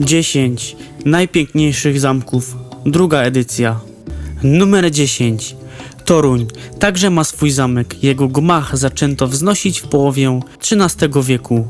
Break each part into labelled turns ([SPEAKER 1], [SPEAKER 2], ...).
[SPEAKER 1] 10 najpiękniejszych zamków, druga edycja. Numer 10. Toruń także ma swój zamek. Jego gmach zaczęto wznosić w połowie XIII wieku.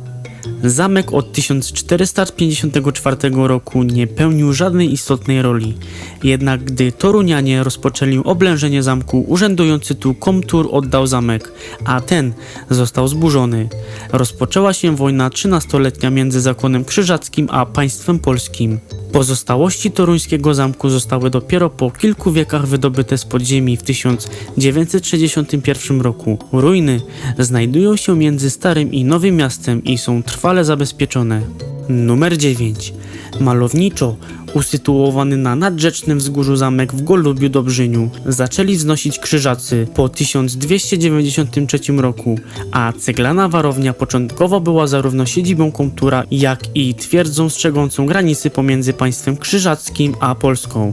[SPEAKER 1] Zamek od 1454 roku nie pełnił żadnej istotnej roli. Jednak gdy Torunianie rozpoczęli oblężenie zamku, urzędujący tu komtur oddał zamek, a ten został zburzony. Rozpoczęła się wojna trzynastoletnia między zakonem krzyżackim a państwem polskim. Pozostałości toruńskiego zamku zostały dopiero po kilku wiekach wydobyte z podziemi w 1961 roku. Ruiny znajdują się między Starym i Nowym Miastem i są trwale zabezpieczone. Numer 9. Malowniczo usytuowany na nadrzecznym wzgórzu zamek w Golubiu Dobrzyniu zaczęli wznosić krzyżacy po 1293 roku, a ceglana warownia początkowo była zarówno siedzibą komtura, jak i twierdzą strzegącą granicy pomiędzy państwem krzyżackim a Polską.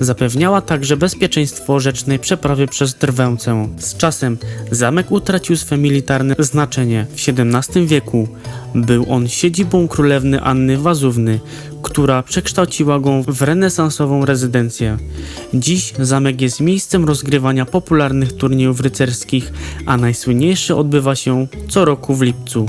[SPEAKER 1] Zapewniała także bezpieczeństwo rzecznej przeprawy przez Drwęcę. Z czasem zamek utracił swe militarne znaczenie. W XVII wieku był on siedzibą królewny Anny Wazówny, która przekształciła go w renesansową rezydencję. Dziś zamek jest miejscem rozgrywania popularnych turniejów rycerskich, a najsłynniejszy odbywa się co roku w lipcu.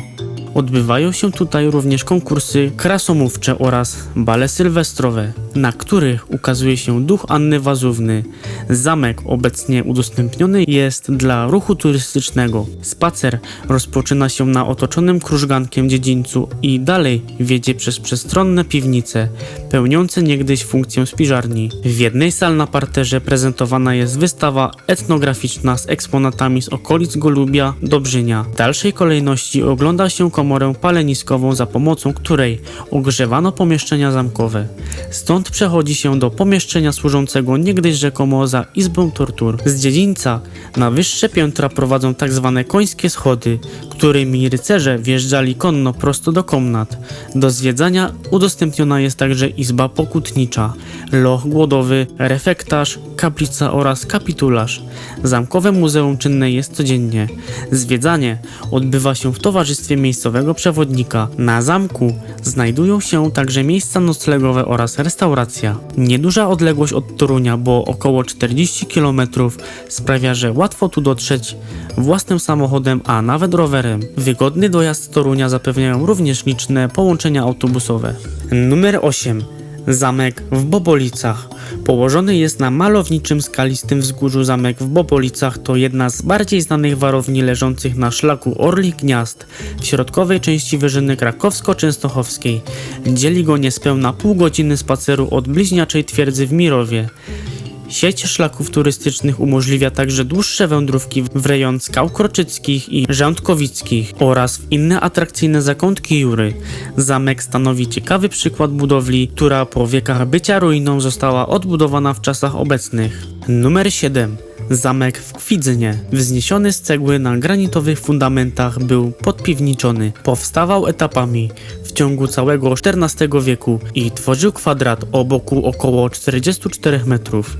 [SPEAKER 1] Odbywają się tutaj również konkursy krasomówcze oraz bale sylwestrowe, na których ukazuje się duch Anny Wazówny. Zamek obecnie udostępniony jest dla ruchu turystycznego. Spacer rozpoczyna się na otoczonym krużgankiem dziedzińcu i dalej wiedzie przez przestronne piwnice, pełniące niegdyś funkcję spiżarni. W jednej sal na parterze prezentowana jest wystawa etnograficzna z eksponatami z okolic Golubia, Dobrzynia. W dalszej kolejności ogląda się komorę paleniskową, za pomocą której ogrzewano pomieszczenia zamkowe. Stąd przechodzi się do pomieszczenia służącego niegdyś rzekomo za izbą tortur. Z dziedzińca na wyższe piętra prowadzą tak zwane końskie schody, którymi rycerze wjeżdżali konno prosto do komnat. Do zwiedzania udostępniona jest także izba pokutnicza, loch głodowy, refektarz, kaplica oraz kapitularz. Zamkowe muzeum czynne jest codziennie. Zwiedzanie odbywa się w towarzystwie miejscowego przewodnika. Na zamku znajdują się także miejsca noclegowe oraz restauracja. Nieduża odległość od Torunia, bo około 40 km, sprawia, że łatwo tu dotrzeć własnym samochodem, a nawet rowerem. Wygodny dojazd z Torunia zapewniają również liczne połączenia autobusowe. Numer 8. Zamek w Bobolicach. Położony jest na malowniczym skalistym wzgórzu zamek w Bobolicach to jedna z bardziej znanych warowni leżących na szlaku Orlich Gniazd w środkowej części Wyżyny Krakowsko-Częstochowskiej. Dzieli go niespełna pół godziny spaceru od bliźniaczej twierdzy w Mirowie. Sieć szlaków turystycznych umożliwia także dłuższe wędrówki w rejon skał kroczyckich i rządkowickich oraz w inne atrakcyjne zakątki Jury. Zamek stanowi ciekawy przykład budowli, która po wiekach bycia ruiną została odbudowana w czasach obecnych. Numer 7. Zamek w Kwidzynie, wzniesiony z cegły na granitowych fundamentach, był podpiwniczony. Powstawał etapami ciągu całego XIV wieku i tworzył kwadrat o boku około 44 metrów.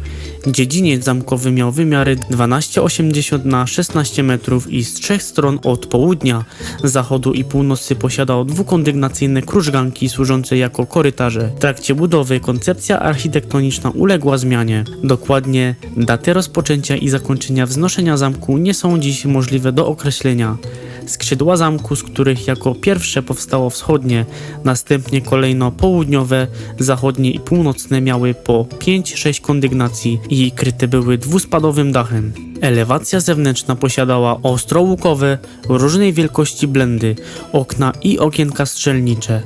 [SPEAKER 1] Dziedziniec zamkowy miał wymiary 12,80 na 16 metrów i z trzech stron od południa, zachodu i północy posiadał dwukondygnacyjne krużganki służące jako korytarze. W trakcie budowy koncepcja architektoniczna uległa zmianie. Dokładnie daty rozpoczęcia i zakończenia wznoszenia zamku nie są dziś możliwe do określenia. Skrzydła zamku, z których jako pierwsze powstało wschodnie, następnie kolejno południowe, zachodnie i północne miały po 5-6 kondygnacji i kryte były dwuspadowym dachem. Elewacja zewnętrzna posiadała ostrołukowe, różnej wielkości blendy, okna i okienka strzelnicze.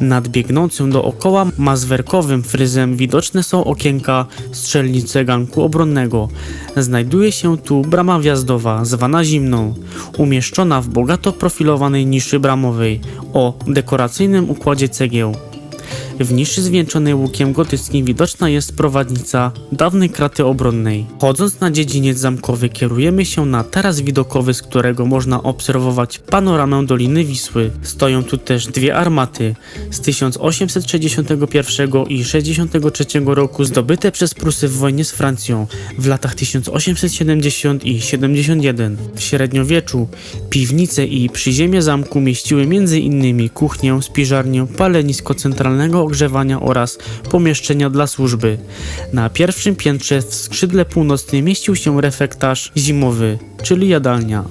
[SPEAKER 1] Nad biegnącym dookoła mazwerkowym fryzem widoczne są okienka strzelnice ganku obronnego. Znajduje się tu brama wjazdowa, zwana zimną, umieszczona w bogato profilowanej niszy bramowej o dekoracyjnym układzie cegieł. W niszy zwieńczonej łukiem gotyckim widoczna jest prowadnica dawnej kraty obronnej. Chodząc na dziedziniec zamkowy kierujemy się na taras widokowy, z którego można obserwować panoramę Doliny Wisły. Stoją tu też dwie armaty z 1861 i 63 roku zdobyte przez Prusy w wojnie z Francją w latach 1870 i 71. W średniowieczu piwnice i przyziemie zamku mieściły m.in. kuchnię, spiżarnię, palenisko centralne centralnego ogrzewania oraz pomieszczenia dla służby. Na pierwszym piętrze w skrzydle północnym mieścił się refektarz zimowy, czyli jadalnia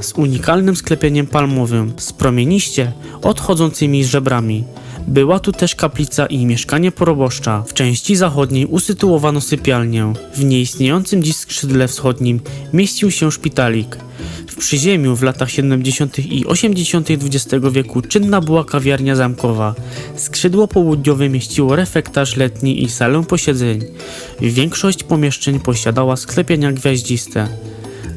[SPEAKER 1] z unikalnym sklepieniem palmowym, z promieniście odchodzącymi żebrami. Była tu też kaplica i mieszkanie proboszcza. W części zachodniej usytuowano sypialnię. W nieistniejącym dziś skrzydle wschodnim mieścił się szpitalik. W przyziemiu w latach 70. i 80. XX wieku czynna była kawiarnia zamkowa. Skrzydło południowe mieściło refektarz letni i salę posiedzeń. Większość pomieszczeń posiadała sklepienia gwiaździste.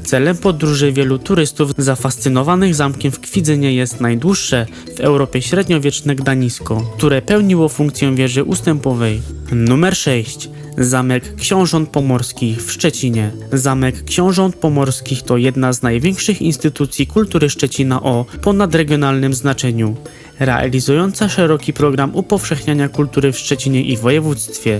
[SPEAKER 1] Celem podróży wielu turystów zafascynowanych zamkiem w Kwidzynie jest najdłuższe w Europie średniowieczne Gdanisko, które pełniło funkcję wieży ustępowej. Numer 6. Zamek Książąt Pomorskich w Szczecinie. Zamek Książąt Pomorskich to jedna z największych instytucji kultury Szczecina o ponadregionalnym znaczeniu, realizująca szeroki program upowszechniania kultury w Szczecinie i województwie.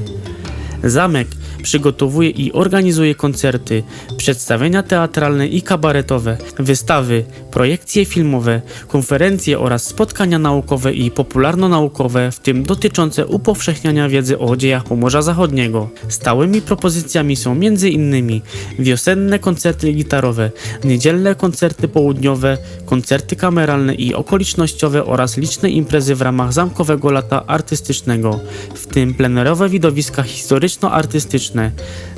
[SPEAKER 1] Zamek przygotowuje i organizuje koncerty, przedstawienia teatralne i kabaretowe, wystawy, projekcje filmowe, konferencje oraz spotkania naukowe i popularno-naukowe, w tym dotyczące upowszechniania wiedzy o dziejach Pomorza Zachodniego. Stałymi propozycjami są m.in. wiosenne koncerty gitarowe, niedzielne koncerty południowe, koncerty kameralne i okolicznościowe oraz liczne imprezy w ramach Zamkowego Lata Artystycznego, w tym plenerowe widowiska historyczno-artystyczne,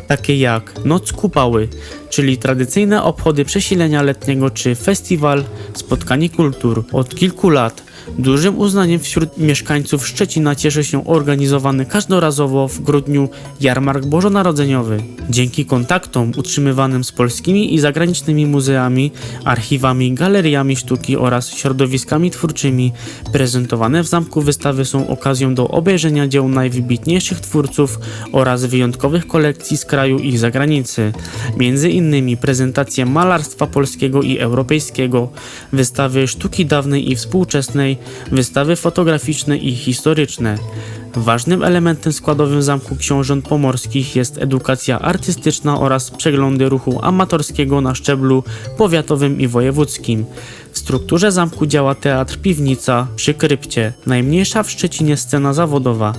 [SPEAKER 1] takie jak Noc Kupały, czyli tradycyjne obchody przesilenia letniego czy festiwal Spotkanie Kultur. Od kilku lat dużym uznaniem wśród mieszkańców Szczecina cieszy się organizowany każdorazowo w grudniu jarmark bożonarodzeniowy. Dzięki kontaktom utrzymywanym z polskimi i zagranicznymi muzeami, archiwami, galeriami sztuki oraz środowiskami twórczymi, prezentowane w zamku wystawy są okazją do obejrzenia dzieł najwybitniejszych twórców oraz wyjątkowych kolekcji z kraju i zagranicy. Między innymi prezentacje malarstwa polskiego i europejskiego, wystawy sztuki dawnej i współczesnej, wystawy fotograficzne i historyczne. Ważnym elementem składowym Zamku Książąt Pomorskich jest edukacja artystyczna oraz przeglądy ruchu amatorskiego na szczeblu powiatowym i wojewódzkim. W strukturze zamku działa teatr Piwnica przy Krypcie, najmniejsza w Szczecinie scena zawodowa.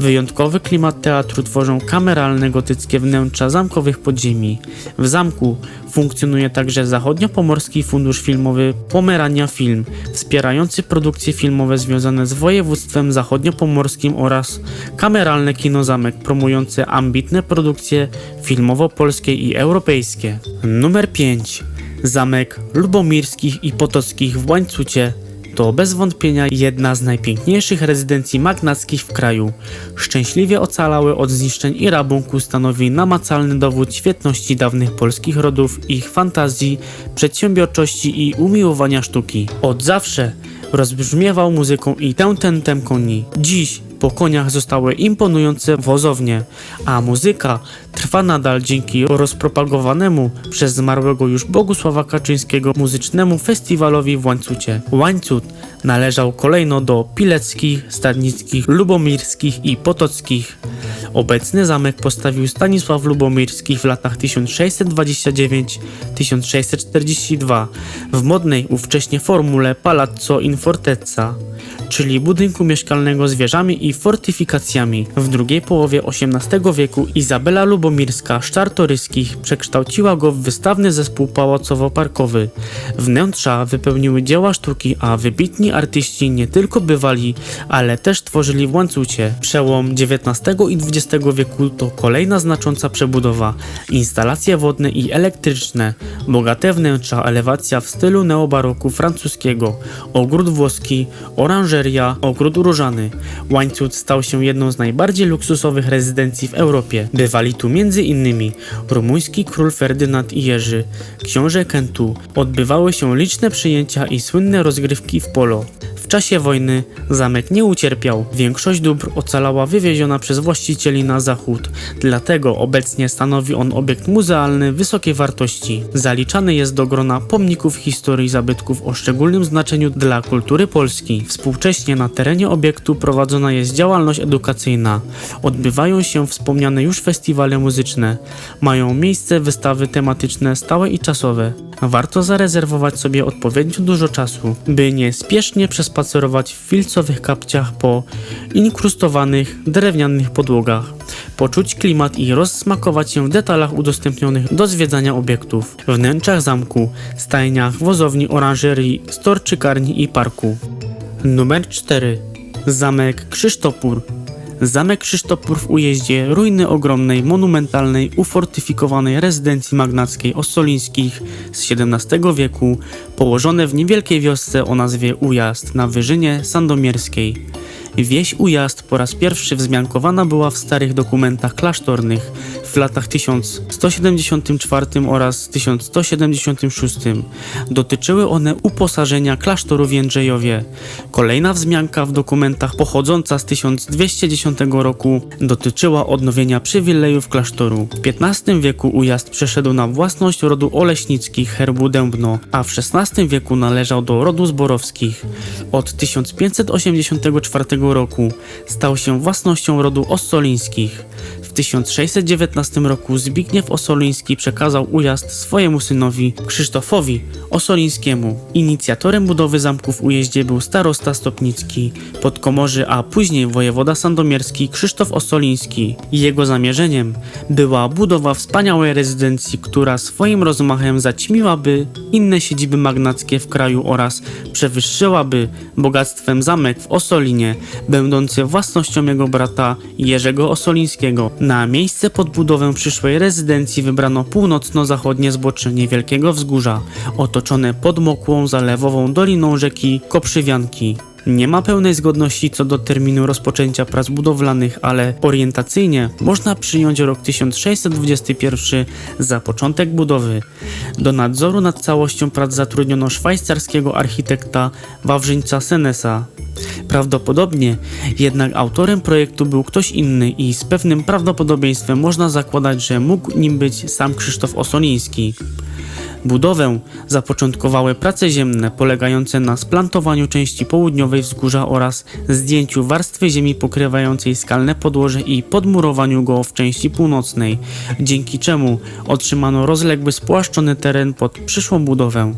[SPEAKER 1] Wyjątkowy klimat teatru tworzą kameralne gotyckie wnętrza zamkowych podziemi. W zamku funkcjonuje także Zachodniopomorski Fundusz Filmowy Pomerania Film, wspierający produkcje filmowe związane z województwem zachodniopomorskim oraz kameralne kino Zamek promujące ambitne produkcje filmowo-polskie i europejskie. Numer 5. Zamek Lubomirskich i Potockich w Łańcucie to bez wątpienia jedna z najpiękniejszych rezydencji magnackich w kraju. Szczęśliwie ocalały od zniszczeń i rabunku stanowi namacalny dowód świetności dawnych polskich rodów, ich fantazji, przedsiębiorczości i umiłowania sztuki. Od zawsze rozbrzmiewał muzyką i tętentem koni. Dziś po koniach zostały imponujące wozownie, a muzyka trwa nadal dzięki rozpropagowanemu przez zmarłego już Bogusława Kaczyńskiego muzycznemu festiwalowi w Łańcucie. Łańcut należał kolejno do Pileckich, Stadnickich, Lubomirskich i Potockich. Obecny zamek postawił Stanisław Lubomirski w latach 1629-1642 w modnej ówcześnie formule Palazzo in Fortezza, czyli budynku mieszkalnego z wieżami i fortyfikacjami. W drugiej połowie XVIII wieku Izabela Lubomirska Czartoryskich przekształciła go w wystawny zespół pałacowo-parkowy. Wnętrza wypełniły dzieła sztuki, a wybitni artyści nie tylko bywali, ale też tworzyli w łańcucie. Przełom XIX i XX wieku to kolejna znacząca przebudowa. Instalacje wodne i elektryczne, bogate wnętrza, elewacja w stylu neobaroku francuskiego, ogród włoski, oranżeria, ogród różany. Łańcut stał się jedną z najbardziej luksusowych rezydencji w Europie. Bywali tu m.in. rumuński król Ferdynand i Jerzy, książę Kentu. Odbywały się liczne przyjęcia i słynne rozgrywki w polo. W czasie wojny zamek nie ucierpiał. Większość dóbr ocalała wywieziona przez właścicieli na zachód, dlatego obecnie stanowi on obiekt muzealny wysokiej wartości. Zaliczany jest do grona pomników historii zabytków o szczególnym znaczeniu dla kultury Polski. Współcześnie na terenie obiektu prowadzona jest działalność edukacyjna. Odbywają się wspomniane już festiwale muzyczne. Mają miejsce wystawy tematyczne stałe i czasowe. Warto zarezerwować sobie odpowiednio dużo czasu, by nie spiesznie przez pospacerować w filcowych kapciach po inkrustowanych drewnianych podłogach, poczuć klimat i rozsmakować się w detalach udostępnionych do zwiedzania obiektów, wnętrzach zamku, stajniach, wozowni, oranżerii, storczykarni i parku. Numer 4. Zamek Krzysztopór. Zamek Krzysztopór w Ujeździe, ruiny ogromnej, monumentalnej, ufortyfikowanej rezydencji magnackiej Ossolińskich z XVII wieku, położone w niewielkiej wiosce o nazwie Ujazd na Wyżynie Sandomierskiej. Wieś Ujazd po raz pierwszy wzmiankowana była w starych dokumentach klasztornych w latach 1174 oraz 1176. Dotyczyły one uposażenia klasztoru w Jędrzejowie. Kolejna wzmianka w dokumentach pochodząca z 1210 roku dotyczyła odnowienia przywilejów klasztoru. W XV wieku Ujazd przeszedł na własność rodu Oleśnickich herbu Dębno, a w XVI wieku należał do rodu Zborowskich. Od 1584 roku stał się własnością rodu Ossolińskich. W 1619 roku Zbigniew Ossoliński przekazał ujazd swojemu synowi Krzysztofowi Ossolińskiemu. Inicjatorem budowy zamku w ujeździe był starosta Stopnicki, podkomorzy, a później wojewoda sandomierski Krzysztof Ossoliński. Jego zamierzeniem była budowa wspaniałej rezydencji, która swoim rozmachem zaćmiłaby inne siedziby magnackie w kraju oraz przewyższyłaby bogactwem zamek w Ossolinie, będący własnością jego brata Jerzego Ossolińskiego. Na miejsce pod budowę przyszłej rezydencji wybrano północno-zachodnie zbocze niewielkiego wzgórza, otoczone podmokłą zalewową doliną rzeki Koprzywianki. Nie ma pełnej zgodności co do terminu rozpoczęcia prac budowlanych, ale orientacyjnie można przyjąć rok 1621 za początek budowy. Do nadzoru nad całością prac zatrudniono szwajcarskiego architekta Wawrzyńca Senesa. Prawdopodobnie jednak autorem projektu był ktoś inny i z pewnym prawdopodobieństwem można zakładać, że mógł nim być sam Krzysztof Osoliński. Budowę zapoczątkowały prace ziemne polegające na splantowaniu części południowej wzgórza oraz zdjęciu warstwy ziemi pokrywającej skalne podłoże i podmurowaniu go w części północnej, dzięki czemu otrzymano rozległy spłaszczony teren pod przyszłą budowę.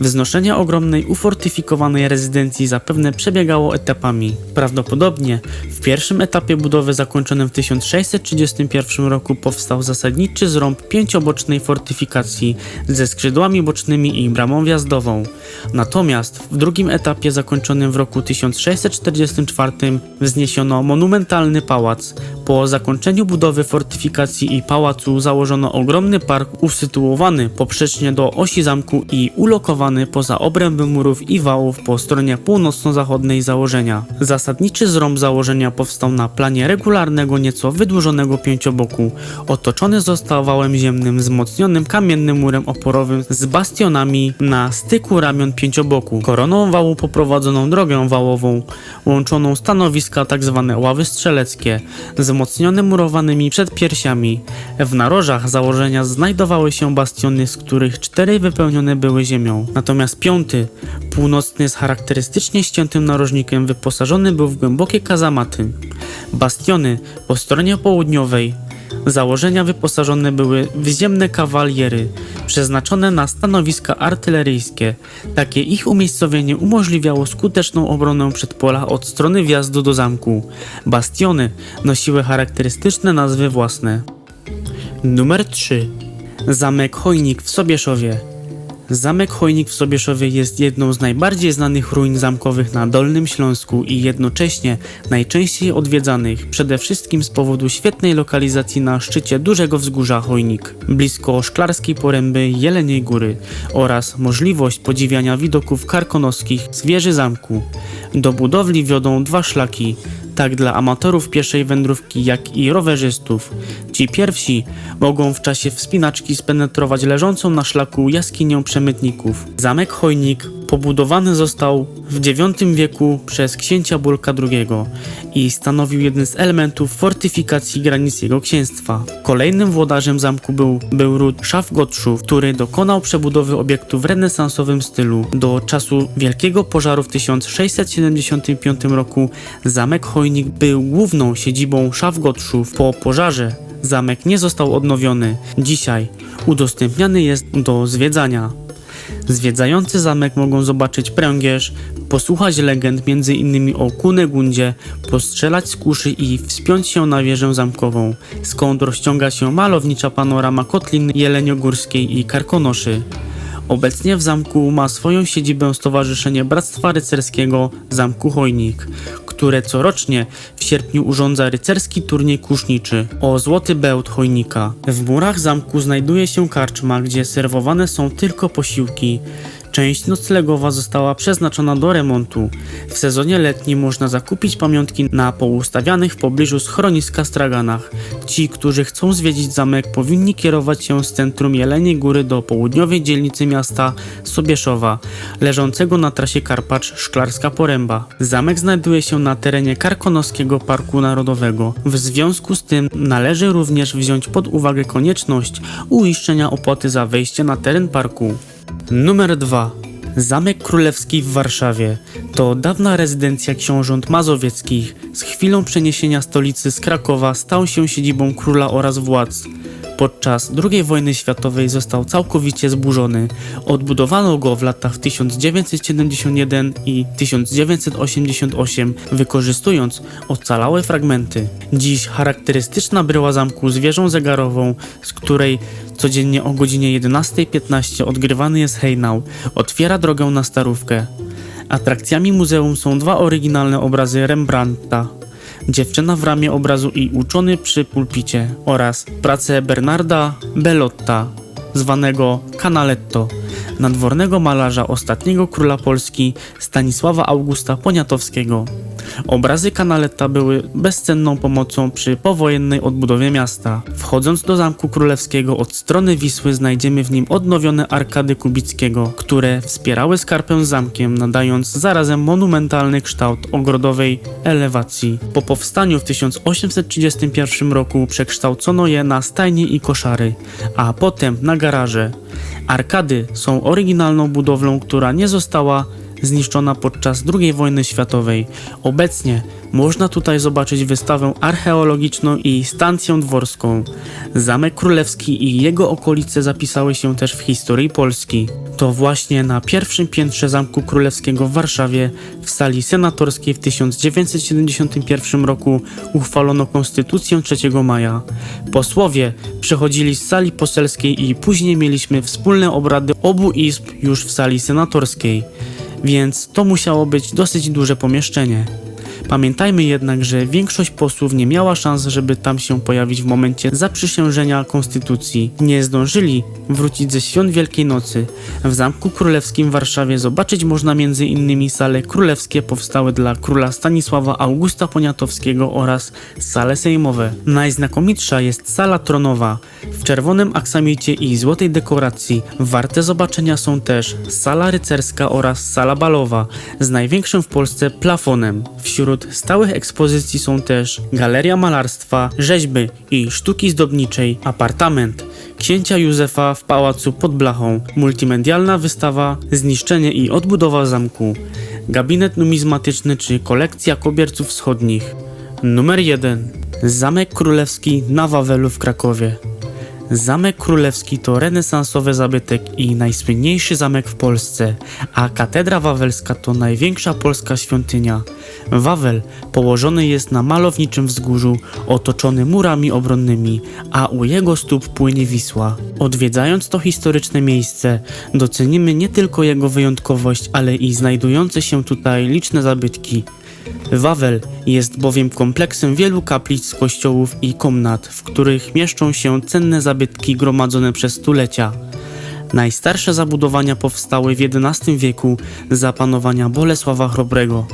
[SPEAKER 1] Wznoszenie ogromnej ufortyfikowanej rezydencji zapewne przebiegało etapami. Prawdopodobnie w pierwszym etapie budowy zakończonym w 1631 roku powstał zasadniczy zrąb pięciobocznej fortyfikacji ze skrzydłami bocznymi i bramą wjazdową. Natomiast w drugim etapie zakończonym w roku 1644 wzniesiono monumentalny pałac. Po zakończeniu budowy fortyfikacji i pałacu założono ogromny park usytuowany poprzecznie do osi zamku i ulokowany poza obręby murów i wałów po stronie północno-zachodniej założenia. Zasadniczy zrąb założenia powstał na planie regularnego, nieco wydłużonego pięcioboku. Otoczony został wałem ziemnym wzmocnionym kamiennym murem oporowym z bastionami na styku ramion pięcioboku. Koroną wału poprowadzoną drogę wałową, łączoną stanowiska tzw. ławy strzeleckie, wzmocnione murowanymi przedpiersiami. W narożach założenia znajdowały się bastiony, z których cztery wypełnione były ziemią. Natomiast piąty, północny z charakterystycznie ściętym narożnikiem wyposażony był w głębokie kazamaty. Bastiony po stronie południowej Założenia wyposażone były w ziemne kawaliery, przeznaczone na stanowiska artyleryjskie. Takie ich umiejscowienie umożliwiało skuteczną obronę przedpola od strony wjazdu do zamku. Bastiony nosiły charakterystyczne nazwy własne. Numer 3. Zamek Chojnik w Sobieszowie. Zamek Chojnik w Sobieszowie jest jedną z najbardziej znanych ruin zamkowych na Dolnym Śląsku i jednocześnie najczęściej odwiedzanych, przede wszystkim z powodu świetnej lokalizacji na szczycie dużego wzgórza Chojnik, blisko Szklarskiej Poręby Jeleniej Góry oraz możliwość podziwiania widoków karkonoskich z wieży zamku. Do budowli wiodą dwa szlaki, tak dla amatorów pieszej wędrówki, jak i rowerzystów. Ci pierwsi mogą w czasie wspinaczki spenetrować leżącą na szlaku jaskinię przemytników. Zamek Chojnik pobudowany został w IX wieku przez księcia Bulka II i stanowił jeden z elementów fortyfikacji granic jego księstwa. Kolejnym włodarzem zamku był, był ród Szafgotszów, który dokonał przebudowy obiektu w renesansowym stylu. Do czasu Wielkiego Pożaru w 1675 roku zamek Chojnik był główną siedzibą Szafgotszów. Po pożarze zamek nie został odnowiony. Dzisiaj udostępniany jest do zwiedzania. Zwiedzający zamek mogą zobaczyć pręgierz, posłuchać legend m.in. o Kunegundzie, postrzelać z kuszy i wspiąć się na wieżę zamkową, skąd rozciąga się malownicza panorama Kotliny Jeleniogórskiej i Karkonoszy. Obecnie w zamku ma swoją siedzibę Stowarzyszenie Bractwa Rycerskiego Zamku Chojnik, które corocznie w sierpniu urządza rycerski turniej kuszniczy o złoty bełt chojnika. W murach zamku znajduje się karczma, gdzie serwowane są tylko posiłki. Część noclegowa została przeznaczona do remontu. W sezonie letnim można zakupić pamiątki na poustawianych w pobliżu schroniska straganach. Ci, którzy chcą zwiedzić zamek, powinni kierować się z centrum Jeleniej Góry do południowej dzielnicy miasta Sobieszowa, leżącego na trasie Karpacz-Szklarska Poręba. Zamek znajduje się na terenie Karkonoskiego Parku Narodowego. W związku z tym należy również wziąć pod uwagę konieczność uiszczenia opłaty za wejście na teren parku. Numer 2. Zamek Królewski w Warszawie to dawna rezydencja książąt mazowieckich. Z chwilą przeniesienia stolicy z Krakowa stał się siedzibą króla oraz władz. Podczas II wojny światowej został całkowicie zburzony. Odbudowano go w latach 1971 i 1988, wykorzystując ocalałe fragmenty. Dziś charakterystyczna bryła zamku z wieżą zegarową, z której codziennie o godzinie 11.15 odgrywany jest hejnał, otwiera drogę na Starówkę. Atrakcjami muzeum są dwa oryginalne obrazy Rembrandta. Dziewczyna w ramie obrazu i uczony przy pulpicie oraz prace Bernarda Bellotta, zwanego Canaletto, nadwornego malarza ostatniego króla Polski Stanisława Augusta Poniatowskiego. Obrazy Canaletta były bezcenną pomocą przy powojennej odbudowie miasta. Wchodząc do Zamku Królewskiego od strony Wisły znajdziemy w nim odnowione arkady Kubickiego, które wspierały skarpę z zamkiem, nadając zarazem monumentalny kształt ogrodowej elewacji. Po powstaniu w 1831 roku przekształcono je na stajnie i koszary, a potem na garaże. Arkady są oryginalną budowlą, która nie została zniszczona podczas II wojny światowej. Obecnie można tutaj zobaczyć wystawę archeologiczną i stację dworską. Zamek Królewski i jego okolice zapisały się też w historii Polski. To właśnie na pierwszym piętrze Zamku Królewskiego w Warszawie w sali senatorskiej w 1971 roku uchwalono Konstytucję 3 maja. Posłowie przechodzili z sali poselskiej i później mieliśmy wspólne obrady obu izb już w sali senatorskiej więc to musiało być dosyć duże pomieszczenie. Pamiętajmy jednak, że większość posłów nie miała szans, żeby tam się pojawić w momencie zaprzysiężenia konstytucji. Nie zdążyli wrócić ze świąt Wielkiej Nocy. W Zamku Królewskim w Warszawie zobaczyć można m.in. sale królewskie powstałe dla króla Stanisława Augusta Poniatowskiego oraz sale sejmowe. Najznakomitsza jest sala tronowa w czerwonym aksamicie i złotej dekoracji. Warte zobaczenia są też sala rycerska oraz sala balowa z największym w Polsce plafonem. Wśród stałych ekspozycji są też galeria malarstwa, rzeźby i sztuki zdobniczej, apartament księcia Józefa w pałacu pod blachą, multimedialna wystawa Zniszczenie i odbudowa zamku, gabinet numizmatyczny czy kolekcja kobierców wschodnich. Numer 1. Zamek Królewski na Wawelu w Krakowie. Zamek Królewski to renesansowy zabytek i najsłynniejszy zamek w Polsce, a katedra wawelska to największa polska świątynia. Wawel położony jest na malowniczym wzgórzu, otoczony murami obronnymi, a u jego stóp płynie Wisła. Odwiedzając to historyczne miejsce, docenimy nie tylko jego wyjątkowość, ale i znajdujące się tutaj liczne zabytki. Wawel jest bowiem kompleksem wielu kaplic, kościołów i komnat, w których mieszczą się cenne zabytki gromadzone przez stulecia. Najstarsze zabudowania powstały w XI wieku za panowania Bolesława Chrobrego.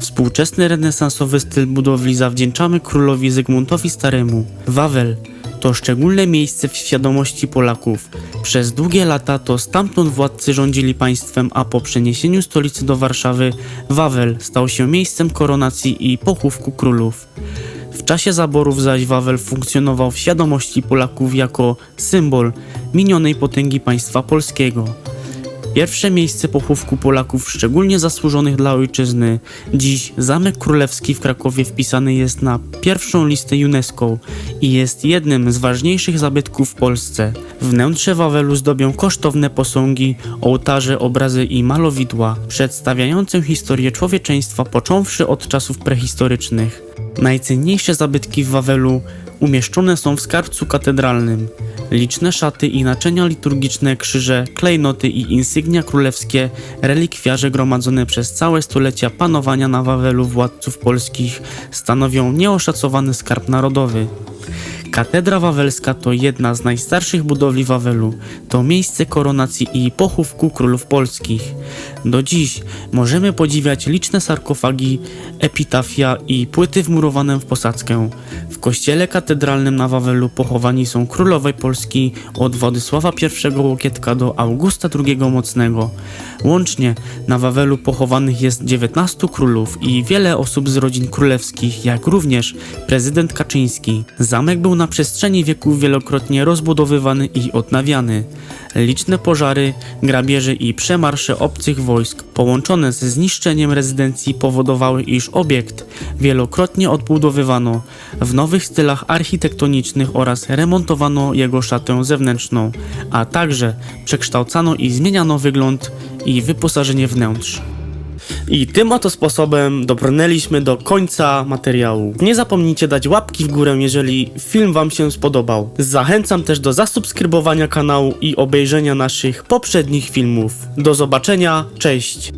[SPEAKER 1] Współczesny renesansowy styl budowli zawdzięczamy królowi Zygmuntowi Staremu. Wawel to szczególne miejsce w świadomości Polaków. Przez długie lata to stamtąd władcy rządzili państwem, a po przeniesieniu stolicy do Warszawy Wawel stał się miejscem koronacji i pochówku królów. W czasie zaborów zaś Wawel funkcjonował w świadomości Polaków jako symbol minionej potęgi państwa polskiego. Pierwsze miejsce pochówku Polaków szczególnie zasłużonych dla ojczyzny. Dziś Zamek Królewski w Krakowie wpisany jest na pierwszą listę UNESCO i jest jednym z ważniejszych zabytków w Polsce. Wnętrze Wawelu zdobią kosztowne posągi, ołtarze, obrazy i malowidła, przedstawiające historię człowieczeństwa począwszy od czasów prehistorycznych. Najcenniejsze zabytki w Wawelu umieszczone są w skarbcu katedralnym. Liczne szaty i naczynia liturgiczne, krzyże, klejnoty i insygnia królewskie, relikwiarze gromadzone przez całe stulecia panowania na Wawelu władców polskich stanowią nieoszacowany skarb narodowy. Katedra Wawelska to jedna z najstarszych budowli Wawelu. To miejsce koronacji i pochówku królów polskich. Do dziś możemy podziwiać liczne sarkofagi, epitafia i płyty wmurowane w posadzkę. W kościele katedralnym na Wawelu pochowani są królowie Polski od Władysława I Łokietka do Augusta II Mocnego. Łącznie na Wawelu pochowanych jest 19 królów i wiele osób z rodzin królewskich, jak również prezydent Kaczyński. Zamek był na przestrzeni wieków wielokrotnie rozbudowywany i odnawiany. Liczne pożary, grabieże i przemarsze obcych wojsk połączone ze zniszczeniem rezydencji powodowały, iż obiekt wielokrotnie odbudowywano w nowych stylach architektonicznych oraz remontowano jego szatę zewnętrzną, a także przekształcano i zmieniano wygląd i wyposażenie wnętrz. I tym oto sposobem dobrnęliśmy do końca materiału. Nie zapomnijcie dać łapki w górę, jeżeli film Wam się spodobał. Zachęcam też do zasubskrybowania kanału i obejrzenia naszych poprzednich filmów. Do zobaczenia, cześć!